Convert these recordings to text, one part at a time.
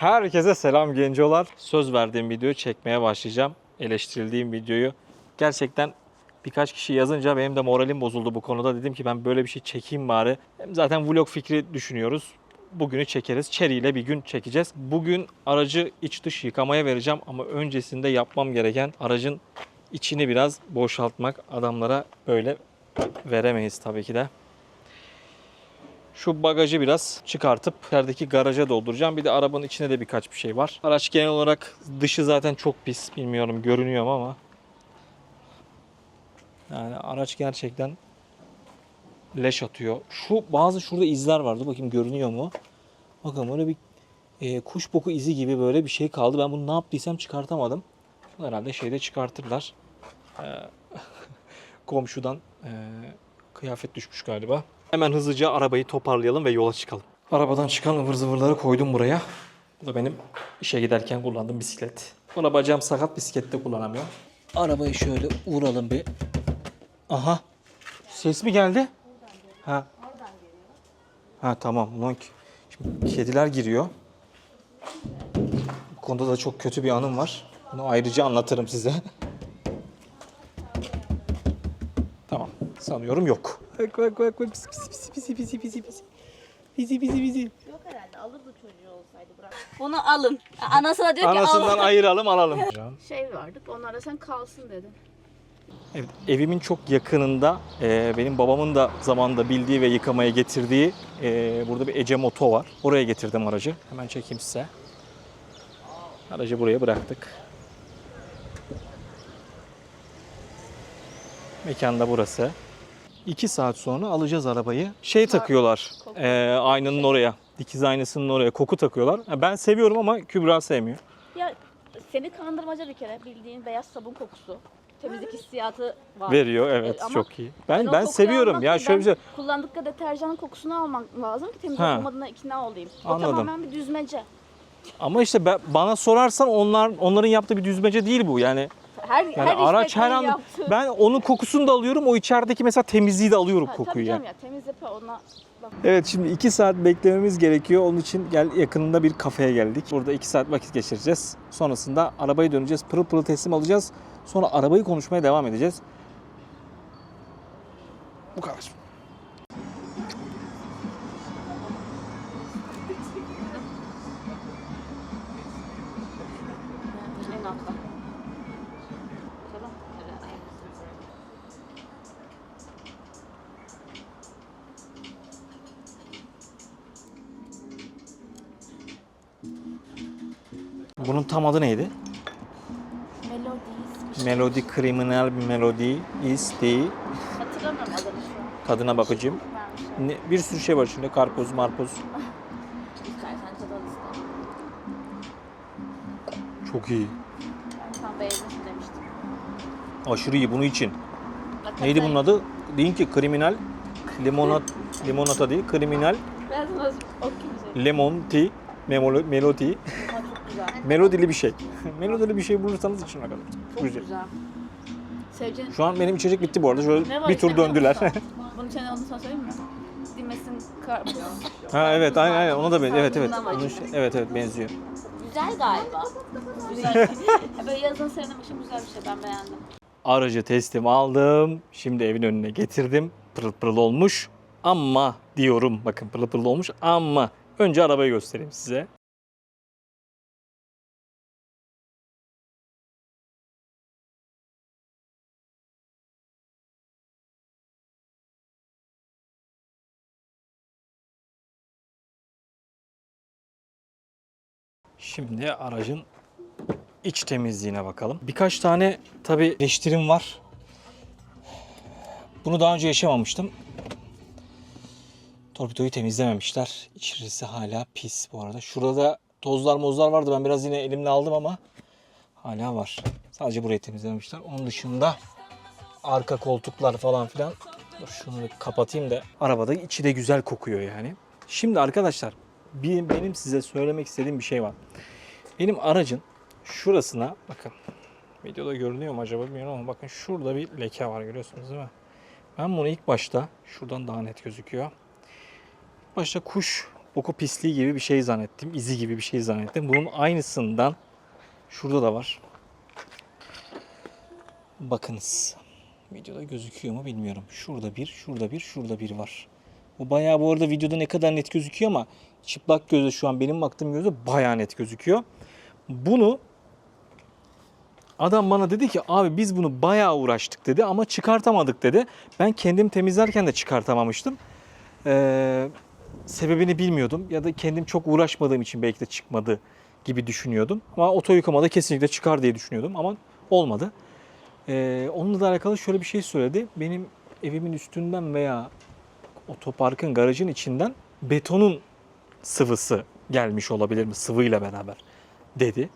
Herkese selam gencolar. Söz verdiğim videoyu çekmeye başlayacağım. Eleştirildiğim videoyu. Gerçekten birkaç kişi yazınca benim de moralim bozuldu bu konuda. Dedim ki ben böyle bir şey çekeyim bari. Hem zaten vlog fikri düşünüyoruz. Bugünü çekeriz. Cherry ile bir gün çekeceğiz. Bugün aracı iç dış yıkamaya vereceğim ama öncesinde yapmam gereken aracın içini biraz boşaltmak. Adamlara böyle veremeyiz tabii ki de. Şu bagajı biraz çıkartıp içerideki garaja dolduracağım. Bir de arabanın içine de birkaç bir şey var. Araç genel olarak dışı zaten çok pis. Bilmiyorum görünüyor ama. Yani araç gerçekten leş atıyor. Şu bazı şurada izler vardı. Bakayım görünüyor mu? Bakın böyle bir e, kuş boku izi gibi böyle bir şey kaldı. Ben bunu ne yaptıysam çıkartamadım. Bunu herhalde şeyde çıkartırlar. Ee, komşudan e, kıyafet düşmüş galiba. Hemen hızlıca arabayı toparlayalım ve yola çıkalım. Arabadan çıkan ıvır zıvırları koydum buraya. Bu da benim işe giderken kullandığım bisiklet. Buna bacağım sakat bisiklette kullanamıyorum. Arabayı şöyle vuralım bir. Aha. Ses mi geldi? Ha. Ha tamam. Ulan ki- Şimdi kediler giriyor. Bu konuda da çok kötü bir anım var. Bunu ayrıca anlatırım size. Tamam. Sanıyorum yok. Bak bak bak bak. Pisi pisi pisi pisi pisi pisi. Pisi pisi pisi. Yok herhalde alırdı çocuğu olsaydı bırak. Bunu alın. Anasına diyor ki Anasından al. ayıralım alalım. Şey vardı onlara sen kalsın dedin. Evet, evimin çok yakınında e, benim babamın da zamanında bildiği ve yıkamaya getirdiği e, burada bir Ece Moto var. Oraya getirdim aracı. Hemen çekeyim size. Aracı buraya bıraktık. Mekan da burası. İki saat sonra alacağız arabayı. Şey takıyorlar e, aynanın oraya. Dikiz aynasının oraya koku takıyorlar. Ha, Ben seviyorum ama Kübra sevmiyor. Ya seni kandırmaca bir kere bildiğin beyaz sabun kokusu. Temizlik hissiyatı var. Veriyor evet E, ama çok iyi. Ben o ben kokuyu seviyorum almak ya şöyle bir şey. ben Kullandıkça deterjanın kokusunu almak lazım ki temiz Ha. olmadığına ikna olayım. O Anladım. tamamen bir düzmece. Ama işte ben, bana sorarsan onlar onların yaptığı bir düzmece değil bu. Yani Her, yani her araç her an yaptığı- ben onun kokusunu da alıyorum. O içerideki mesela temizliği de alıyorum Ha, kokuyu tabii yani. canım ya temiz yapıyor ona. Bak. Evet şimdi 2 saat beklememiz gerekiyor. Onun için gel yakınında bir kafeye geldik. Burada 2 saat vakit geçireceğiz. Sonrasında arabayı döneceğiz. Pırıl pırıl teslim alacağız. Sonra arabayı konuşmaya devam edeceğiz. Bu kadar. Bunun tam adı neydi? Melodies. Melody Criminal Melody is the Hatırlamıyorum adını şu an. tadına bakacağım. Ne- Bir sürü şey var içinde. Karpuz, marpuz. İstersen. Çok iyi. Ben tam beğenmişim demiştim. Aşırı iyi bunun için. Neydi bunun adı? Deyin ki kriminal limonat limonata değil kriminal sana okuyayım seni. lemon tea memolo, güzel. Melodili bir şey. melodili bir şey bulursanız için bakalım. Çok Güzel. güzel. Seveceğin Şu an benim içecek bitti bu arada. Şöyle ne var bir tur döndüler. Bunun içine onu sana söyleyeyim mi? Dimesin karpuz. ha evet aynen aynen ona da ben evet evet. Onun şey- evet evet benziyor. Güzel galiba. Güzel. Ya Böyle yazın serinlemişim güzel bir şey ben beğendim. Aracı teslim aldım. Şimdi evin önüne getirdim. Pırıl pırıl olmuş. Ama diyorum bakın pırıl pırıl olmuş ama önce arabayı göstereyim size. Şimdi aracın iç temizliğine bakalım. Birkaç tane tabi eleştirim var. Bunu daha önce yaşamamıştım. Torpidoyu temizlememişler. İçerisi hala pis bu arada. Şurada tozlar mozlar vardı. Ben biraz yine elimle aldım ama hala var. Sadece burayı temizlememişler. Onun dışında arka koltuklar falan filan. Dur şunu kapatayım da. Arabada içi de güzel kokuyor yani. Şimdi arkadaşlar benim size söylemek istediğim bir şey var. Benim aracın şurasına bakın. Videoda görünüyor mu acaba bilmiyorum ama bakın şurada bir leke var görüyorsunuz değil mi? Ben bunu ilk başta şuradan daha net gözüküyor. İlk başta kuş boku pisliği gibi bir şey zannettim. izi gibi bir şey zannettim. Bunun aynısından şurada da var. Bakınız. Videoda gözüküyor mu bilmiyorum. Şurada bir, şurada bir, şurada bir var. Bu bayağı bu arada videoda ne kadar net gözüküyor ama çıplak gözle şu an benim baktığım gözle bayağı net gözüküyor. Bunu adam bana dedi ki abi biz bunu bayağı uğraştık dedi ama çıkartamadık dedi. Ben kendim temizlerken de çıkartamamıştım. Ee, sebebini bilmiyordum ya da kendim çok uğraşmadığım için belki de çıkmadı gibi düşünüyordum. Ama oto yıkamada kesinlikle çıkar diye düşünüyordum ama olmadı. Ee, onunla da alakalı şöyle bir şey söyledi. Benim evimin üstünden veya otoparkın garajın içinden betonun sıvısı gelmiş olabilir mi sıvıyla beraber dedi.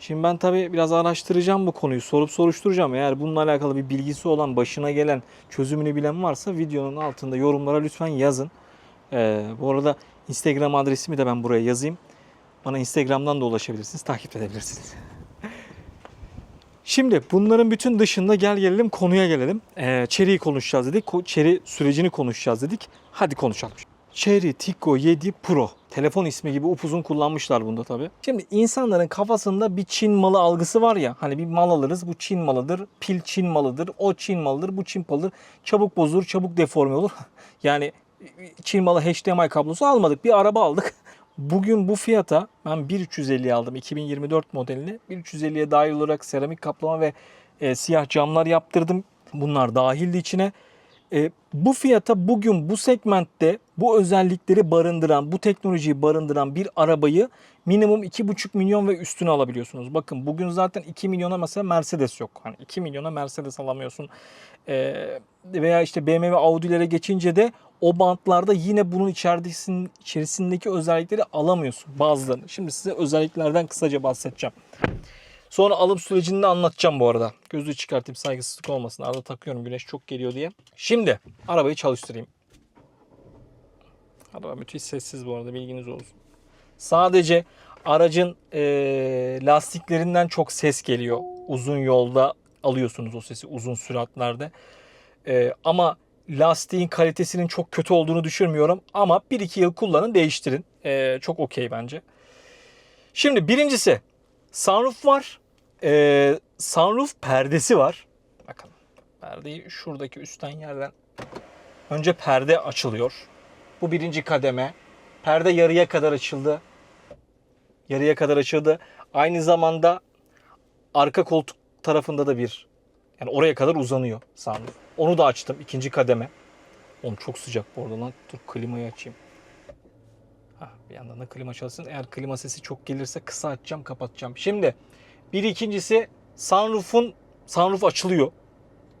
Şimdi ben tabii biraz araştıracağım bu konuyu, sorup soruşturacağım. Eğer bununla alakalı bir bilgisi olan, başına gelen, çözümünü bilen varsa videonun altında yorumlara lütfen yazın. Ee, bu arada Instagram adresimi de ben buraya yazayım. Bana Instagram'dan da ulaşabilirsiniz, takip edebilirsiniz. Şimdi bunların bütün dışında gel gelelim konuya gelelim. Ee, Cherry'i konuşacağız dedik. Cherry sürecini konuşacağız dedik. Hadi konuşalım. Cherry Tico 7 Pro. Telefon ismi gibi upuzun kullanmışlar bunda tabii. Şimdi insanların kafasında bir Çin malı algısı var ya. Hani bir mal alırız bu Çin malıdır. Pil Çin malıdır. O Çin malıdır. Bu Çin malıdır. Çabuk bozulur, çabuk deforme olur. yani Çin malı HDMI kablosu almadık. Bir araba aldık. Bugün bu fiyata ben 1350 aldım 2024 modelini. 1350'ye dahil olarak seramik kaplama ve e, siyah camlar yaptırdım. Bunlar dahildi içine. E, bu fiyata bugün bu segmentte bu özellikleri barındıran, bu teknolojiyi barındıran bir arabayı minimum 2,5 milyon ve üstüne alabiliyorsunuz. Bakın bugün zaten 2 milyona mesela Mercedes yok. Hani 2 milyona Mercedes alamıyorsun. E, veya işte BMW Audi'lere geçince de o bantlarda yine bunun içerisin- içerisindeki özellikleri alamıyorsun bazılarını. Şimdi size özelliklerden kısaca bahsedeceğim. Sonra alım sürecini de anlatacağım bu arada. Gözlüğü çıkartayım saygısızlık olmasın. Arada takıyorum güneş çok geliyor diye. Şimdi arabayı çalıştırayım. Araba müthiş sessiz bu arada bilginiz olsun. Sadece aracın eee, lastiklerinden çok ses geliyor. Uzun yolda alıyorsunuz o sesi uzun süratlerde. Eee, ama lastiğin kalitesinin çok kötü olduğunu düşünmüyorum. Ama 1-2 yıl kullanın değiştirin. Eee, çok okey bence. Şimdi birincisi sunroof var. Ee, sunroof perdesi var. Bakın perdeyi şuradaki üstten yerden önce perde açılıyor. Bu birinci kademe. Perde yarıya kadar açıldı. Yarıya kadar açıldı. Aynı zamanda arka koltuk tarafında da bir yani oraya kadar uzanıyor sunroof. Onu da açtım ikinci kademe. Oğlum çok sıcak bu arada lan. Dur klimayı açayım. Ha, bir yandan da klima çalışsın. Eğer klima sesi çok gelirse kısa açacağım, kapatacağım. Şimdi bir ikincisi sunroof'un sunroof açılıyor.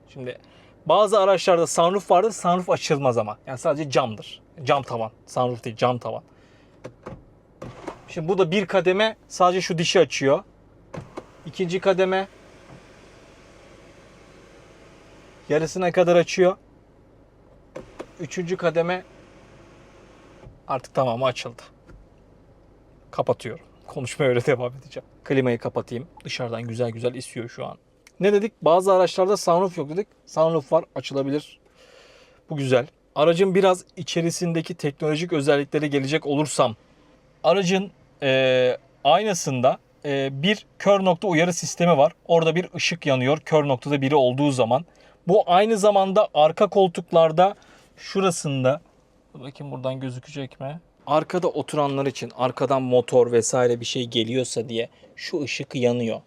Şimdi bazı araçlarda sunroof vardır, sunroof açılmaz ama. Yani sadece camdır. Cam tavan. Sunroof değil, cam tavan. Şimdi bu da bir kademe sadece şu dişi açıyor. İkinci kademe yarısına kadar açıyor. Üçüncü kademe Artık tamamı açıldı. Kapatıyorum. Konuşmaya öyle devam edeceğim. Klimayı kapatayım. Dışarıdan güzel güzel esiyor şu an. Ne dedik? Bazı araçlarda sunroof yok dedik. Sunroof var açılabilir. Bu güzel. Aracın biraz içerisindeki teknolojik özelliklere gelecek olursam. Aracın e, aynasında e, bir kör nokta uyarı sistemi var. Orada bir ışık yanıyor kör noktada biri olduğu zaman. Bu aynı zamanda arka koltuklarda şurasında Dur Bakayım buradan gözükecek mi? Arkada oturanlar için arkadan motor vesaire bir şey geliyorsa diye şu ışık yanıyor.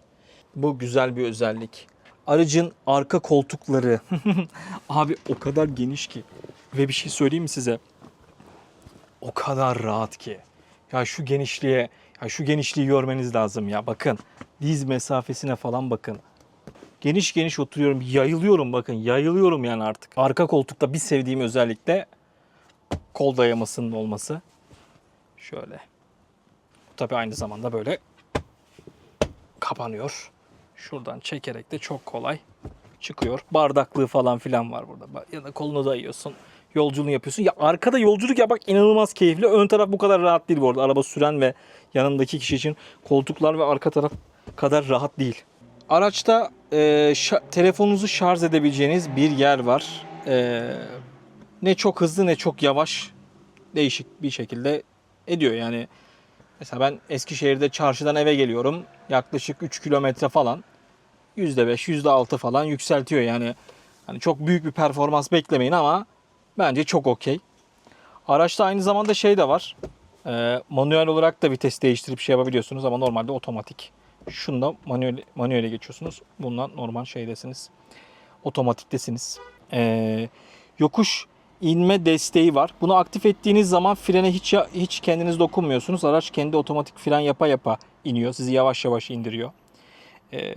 Bu güzel bir özellik. Aracın arka koltukları abi o kadar geniş ki ve bir şey söyleyeyim mi size? O kadar rahat ki. Ya şu genişliğe, ya şu genişliği görmeniz lazım ya. Bakın diz mesafesine falan bakın. Geniş geniş oturuyorum, yayılıyorum bakın. Yayılıyorum yani artık. Arka koltukta bir sevdiğim özellik de kol dayamasının olması. Şöyle. Bu tabii aynı zamanda böyle kapanıyor. Şuradan çekerek de çok kolay çıkıyor. Bardaklığı falan filan var burada. Ya da kolunu dayıyorsun. Yolculuğunu yapıyorsun. Ya arkada yolculuk yapmak inanılmaz keyifli. Ön taraf bu kadar rahat değil bu arada. Araba süren ve yanındaki kişi için koltuklar ve arka taraf kadar rahat değil. Araçta e, telefonunuzu şarj edebileceğiniz bir yer var. E, ne çok hızlı ne çok yavaş değişik bir şekilde ediyor. Yani mesela ben Eskişehir'de çarşıdan eve geliyorum. Yaklaşık 3 kilometre falan. %5, %6 falan yükseltiyor. Yani hani çok büyük bir performans beklemeyin ama bence çok okey. Araçta aynı zamanda şey de var. Ee, manuel olarak da vites değiştirip şey yapabiliyorsunuz ama normalde otomatik. Şunda manuel manuele geçiyorsunuz. Bundan normal şeydesiniz. Otomatiktesiniz. Ee, yokuş inme desteği var. Bunu aktif ettiğiniz zaman frene hiç hiç kendiniz dokunmuyorsunuz. Araç kendi otomatik fren yapa yapa iniyor. Sizi yavaş yavaş indiriyor. Ee,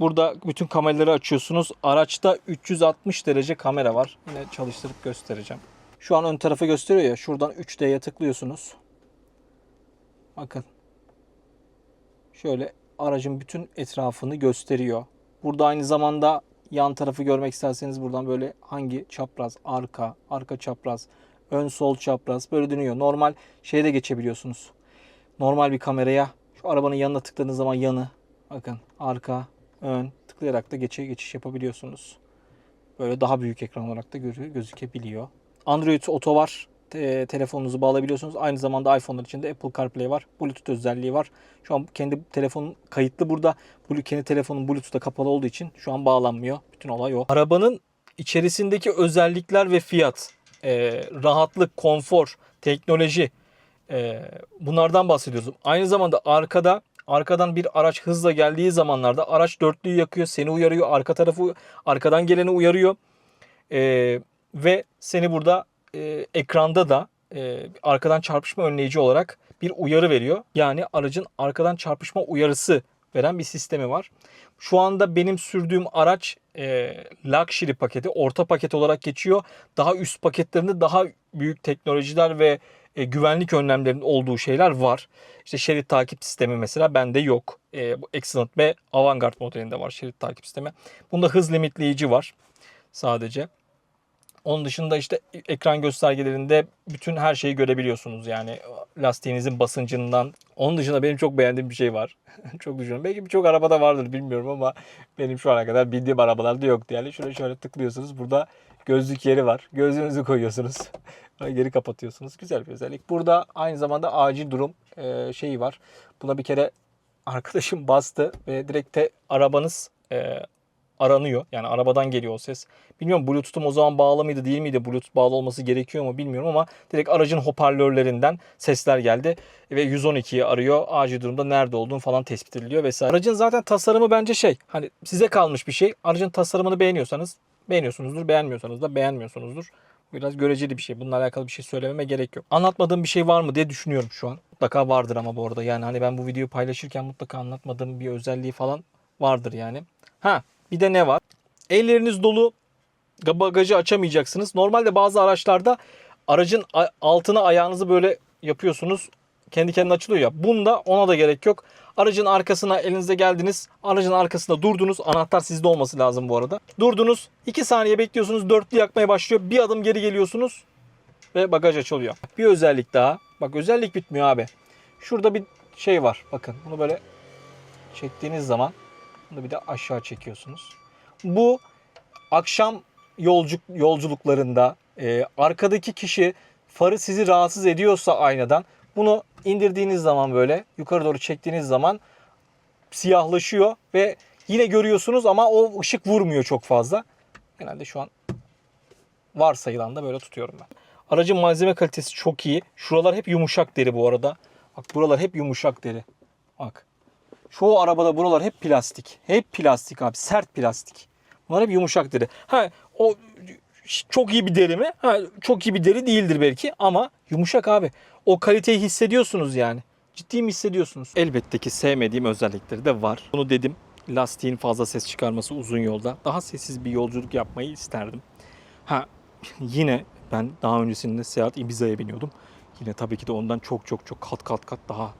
burada bütün kameraları açıyorsunuz. Araçta 360 derece kamera var. Yine çalıştırıp göstereceğim. Şu an ön tarafı gösteriyor ya. Şuradan 3D'ye tıklıyorsunuz. Bakın. Şöyle aracın bütün etrafını gösteriyor. Burada aynı zamanda yan tarafı görmek isterseniz buradan böyle hangi çapraz, arka, arka çapraz, ön sol çapraz böyle dönüyor. Normal şeyde geçebiliyorsunuz. Normal bir kameraya şu arabanın yanına tıkladığınız zaman yanı bakın arka, ön tıklayarak da geçe geçiş yapabiliyorsunuz. Böyle daha büyük ekran olarak da gözükebiliyor. Android Auto var. Te- telefonunuzu bağlayabiliyorsunuz. Aynı zamanda iPhone'lar için de Apple CarPlay var. Bluetooth özelliği var. Şu an kendi telefonum kayıtlı burada. Bu kendi telefonum Bluetooth'ta kapalı olduğu için şu an bağlanmıyor. Bütün olay o. Arabanın içerisindeki özellikler ve fiyat, e, rahatlık, konfor, teknoloji e, bunlardan bahsediyoruz. Aynı zamanda arkada arkadan bir araç hızla geldiği zamanlarda araç dörtlüyü yakıyor, seni uyarıyor, arka tarafı arkadan geleni uyarıyor. E, ve seni burada e, ekranda da e, arkadan çarpışma önleyici olarak bir uyarı veriyor. Yani aracın arkadan çarpışma uyarısı veren bir sistemi var. Şu anda benim sürdüğüm araç e, luxury paketi, orta paket olarak geçiyor. Daha üst paketlerinde daha büyük teknolojiler ve e, güvenlik önlemlerinin olduğu şeyler var. İşte şerit takip sistemi mesela bende yok. E, bu Excellent ve Avantgarde modelinde var şerit takip sistemi. Bunda hız limitleyici var sadece. Onun dışında işte ekran göstergelerinde bütün her şeyi görebiliyorsunuz. Yani lastiğinizin basıncından. Onun dışında benim çok beğendiğim bir şey var. çok düşünüyorum. Belki birçok arabada vardır bilmiyorum ama benim şu ana kadar bildiğim arabalarda yoktu. Yani şöyle şöyle tıklıyorsunuz. Burada gözlük yeri var. Gözlüğünüzü koyuyorsunuz. Geri kapatıyorsunuz. Güzel bir özellik. Burada aynı zamanda acil durum e, şeyi var. Buna bir kere arkadaşım bastı ve direkt de arabanız e, aranıyor. Yani arabadan geliyor o ses. Bilmiyorum Bluetooth'um o zaman bağlı mıydı değil miydi? Bluetooth bağlı olması gerekiyor mu bilmiyorum ama direkt aracın hoparlörlerinden sesler geldi ve 112'yi arıyor. Acil durumda nerede olduğunu falan tespit ediliyor vesaire. Aracın zaten tasarımı bence şey hani size kalmış bir şey. Aracın tasarımını beğeniyorsanız beğeniyorsunuzdur. Beğenmiyorsanız da beğenmiyorsunuzdur. Biraz göreceli bir şey. Bununla alakalı bir şey söylememe gerek yok. Anlatmadığım bir şey var mı diye düşünüyorum şu an. Mutlaka vardır ama bu arada. Yani hani ben bu videoyu paylaşırken mutlaka anlatmadığım bir özelliği falan vardır yani. Ha bir de ne var? Elleriniz dolu bagajı açamayacaksınız. Normalde bazı araçlarda aracın altına ayağınızı böyle yapıyorsunuz. Kendi kendine açılıyor ya. Bunda ona da gerek yok. Aracın arkasına elinize geldiniz. Aracın arkasında durdunuz. Anahtar sizde olması lazım bu arada. Durdunuz. 2 saniye bekliyorsunuz. Dörtlü yakmaya başlıyor. Bir adım geri geliyorsunuz. Ve bagaj açılıyor. Bir özellik daha. Bak özellik bitmiyor abi. Şurada bir şey var. Bakın bunu böyle çektiğiniz zaman bunu bir de aşağı çekiyorsunuz. Bu akşam yolcu, yolculuklarında e, arkadaki kişi farı sizi rahatsız ediyorsa aynadan bunu indirdiğiniz zaman böyle yukarı doğru çektiğiniz zaman siyahlaşıyor ve yine görüyorsunuz ama o ışık vurmuyor çok fazla. Genelde şu an varsayılan da böyle tutuyorum ben. Aracın malzeme kalitesi çok iyi. Şuralar hep yumuşak deri bu arada. Bak buralar hep yumuşak deri. Bak. Çoğu arabada buralar hep plastik. Hep plastik abi. Sert plastik. Bunlar hep yumuşak deri. Ha o çok iyi bir deri mi? Ha çok iyi bir deri değildir belki ama yumuşak abi. O kaliteyi hissediyorsunuz yani. Ciddi mi hissediyorsunuz? Elbette ki sevmediğim özellikleri de var. Bunu dedim. Lastiğin fazla ses çıkarması uzun yolda. Daha sessiz bir yolculuk yapmayı isterdim. Ha yine ben daha öncesinde Seat Ibiza'ya biniyordum. Yine tabii ki de ondan çok çok çok kat kat kat daha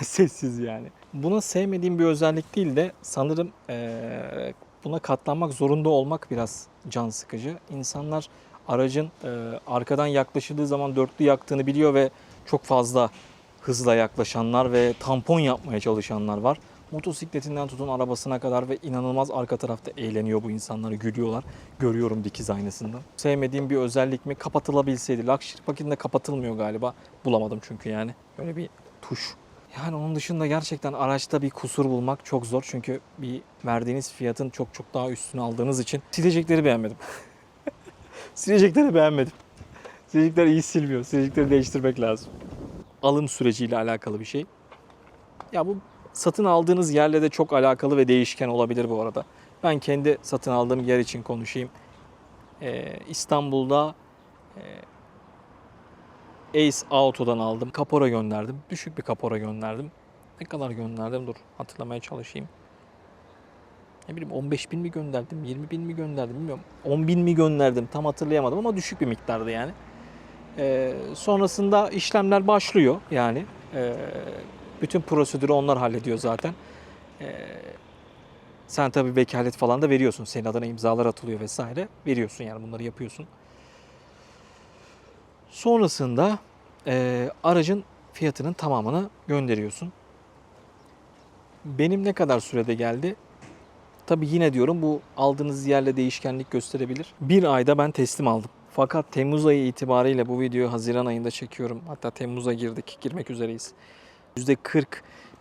sessiz yani. Buna sevmediğim bir özellik değil de sanırım eee, buna katlanmak zorunda olmak biraz can sıkıcı. İnsanlar aracın eee, arkadan yaklaşıldığı zaman dörtlü yaktığını biliyor ve çok fazla hızla yaklaşanlar ve tampon yapmaya çalışanlar var. Motosikletinden tutun arabasına kadar ve inanılmaz arka tarafta eğleniyor bu insanlar, gülüyorlar. Görüyorum dikiz aynasından. Sevmediğim bir özellik mi? Kapatılabilseydi. Luxury paketinde kapatılmıyor galiba. Bulamadım çünkü yani. Böyle bir tuş. Yani onun dışında gerçekten araçta bir kusur bulmak çok zor. Çünkü bir verdiğiniz fiyatın çok çok daha üstüne aldığınız için silecekleri beğenmedim. silecekleri beğenmedim. Silecekler iyi silmiyor. Silecekleri değiştirmek lazım. Alım süreciyle alakalı bir şey. Ya bu satın aldığınız yerle de çok alakalı ve değişken olabilir bu arada. Ben kendi satın aldığım yer için konuşayım. Ee, İstanbul'da e, Ace Auto'dan aldım. Kapora gönderdim. Düşük bir kapora gönderdim. Ne kadar gönderdim? Dur hatırlamaya çalışayım. Ne bileyim 15 bin mi gönderdim, 20 bin mi gönderdim bilmiyorum. 10 bin mi gönderdim tam hatırlayamadım ama düşük bir miktardı yani. Ee, sonrasında işlemler başlıyor yani. Ee, bütün prosedürü onlar hallediyor zaten. Ee, sen tabii vekalet falan da veriyorsun. Senin adına imzalar atılıyor vesaire. Veriyorsun yani bunları yapıyorsun. Sonrasında e, aracın fiyatının tamamını gönderiyorsun. Benim ne kadar sürede geldi? Tabii yine diyorum bu aldığınız yerle değişkenlik gösterebilir. Bir ayda ben teslim aldım. Fakat Temmuz ayı itibariyle bu videoyu Haziran ayında çekiyorum. Hatta Temmuz'a girdik, girmek üzereyiz. %40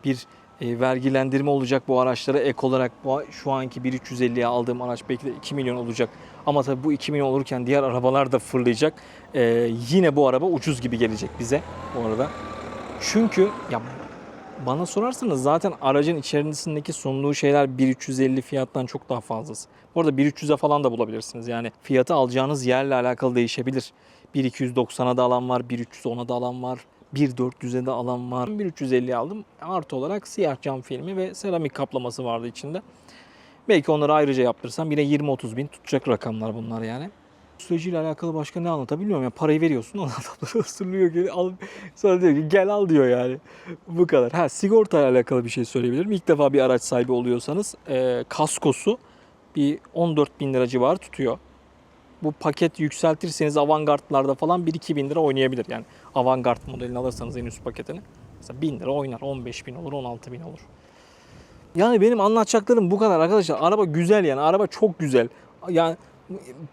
bir e, vergilendirme olacak bu araçlara ek olarak bu şu anki 1350'ye aldığım araç belki de 2 milyon olacak. Ama tabii bu 2 milyon olurken diğer arabalar da fırlayacak. E, yine bu araba ucuz gibi gelecek bize bu arada. Çünkü ya bana sorarsanız zaten aracın içerisindeki sunduğu şeyler 1350 fiyattan çok daha fazlası. Bu arada 1300'e falan da bulabilirsiniz. Yani fiyatı alacağınız yerle alakalı değişebilir. 1290'a da alan var, 1310'a da alan var. 1400'e de alan var. 1350 aldım. Artı olarak siyah cam filmi ve seramik kaplaması vardı içinde. Belki onları ayrıca yaptırsam yine 20-30 bin tutacak rakamlar bunlar yani. Süreciyle alakalı başka ne anlatabiliyorum ya parayı veriyorsun adamlar ısırlıyor geri al sonra diyor ki gel al diyor yani bu kadar. Ha sigorta ile alakalı bir şey söyleyebilirim. İlk defa bir araç sahibi oluyorsanız e, kaskosu bir 14 bin lira civarı tutuyor. Bu paket yükseltirseniz avantgardlarda falan 1-2 bin lira oynayabilir. Yani avantgard modelini alırsanız en üst paketini. Mesela 1000 lira oynar. 15 bin olur, 16 bin olur. Yani benim anlatacaklarım bu kadar arkadaşlar. Araba güzel yani. Araba çok güzel. Yani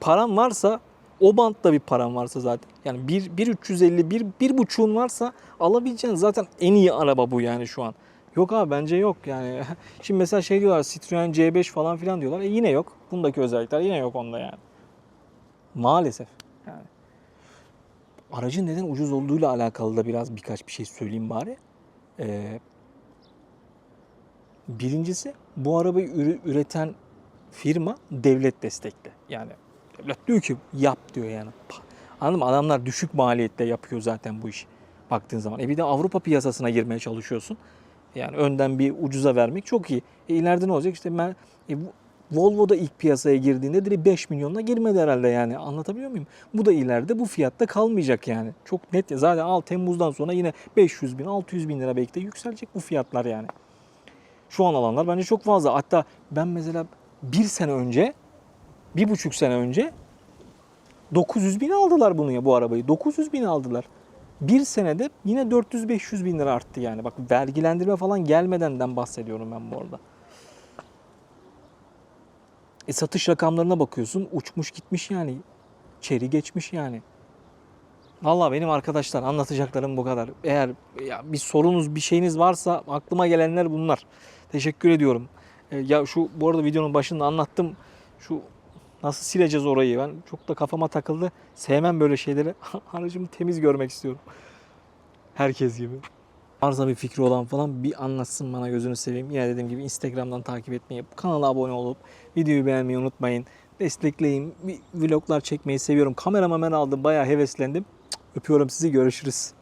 param varsa o bantta bir param varsa zaten. Yani 1, 1 350, 1, 1 buçuğun varsa alabileceğin zaten en iyi araba bu yani şu an. Yok abi bence yok yani. Şimdi mesela şey diyorlar Citroen C5 falan filan diyorlar. E yine yok. Bundaki özellikler yine yok onda yani. Maalesef. Yani. Aracın neden ucuz olduğuyla alakalı da biraz birkaç bir şey söyleyeyim bari. Ee, birincisi bu arabayı üre- üreten firma devlet destekli. Yani devlet diyor ki yap diyor yani. Anladın mı? Adamlar düşük maliyette yapıyor zaten bu işi. Baktığın zaman. E bir de Avrupa piyasasına girmeye çalışıyorsun. Yani önden bir ucuza vermek çok iyi. E ileride ne olacak? İşte ben e, bu- Volvo da ilk piyasaya girdiğinde direkt 5 milyonla girmedi herhalde yani. Anlatabiliyor muyum? Bu da ileride bu fiyatta kalmayacak yani. Çok net. Zaten al Temmuz'dan sonra yine 500 bin, 600 bin lira belki de yükselecek bu fiyatlar yani. Şu an alanlar bence çok fazla. Hatta ben mesela bir sene önce, bir buçuk sene önce 900 bin aldılar bunu ya bu arabayı. 900 bin aldılar. Bir senede yine 400-500 bin lira arttı yani. Bak vergilendirme falan gelmedenden bahsediyorum ben bu arada. E satış rakamlarına bakıyorsun uçmuş gitmiş yani. Çeri geçmiş yani. Vallahi benim arkadaşlar anlatacaklarım bu kadar. Eğer ya bir sorunuz bir şeyiniz varsa aklıma gelenler bunlar. Teşekkür ediyorum. E, ya şu bu arada videonun başında anlattım. Şu nasıl sileceğiz orayı ben çok da kafama takıldı. Sevmem böyle şeyleri. Aracımı temiz görmek istiyorum. Herkes gibi. Varsa bir fikri olan falan bir anlatsın bana gözünü seveyim. Yine dediğim gibi Instagram'dan takip etmeyi, kanala abone olup videoyu beğenmeyi unutmayın. Destekleyin. Bir vloglar çekmeyi seviyorum. Kamerama ben aldım. Bayağı heveslendim. Öpüyorum sizi. Görüşürüz.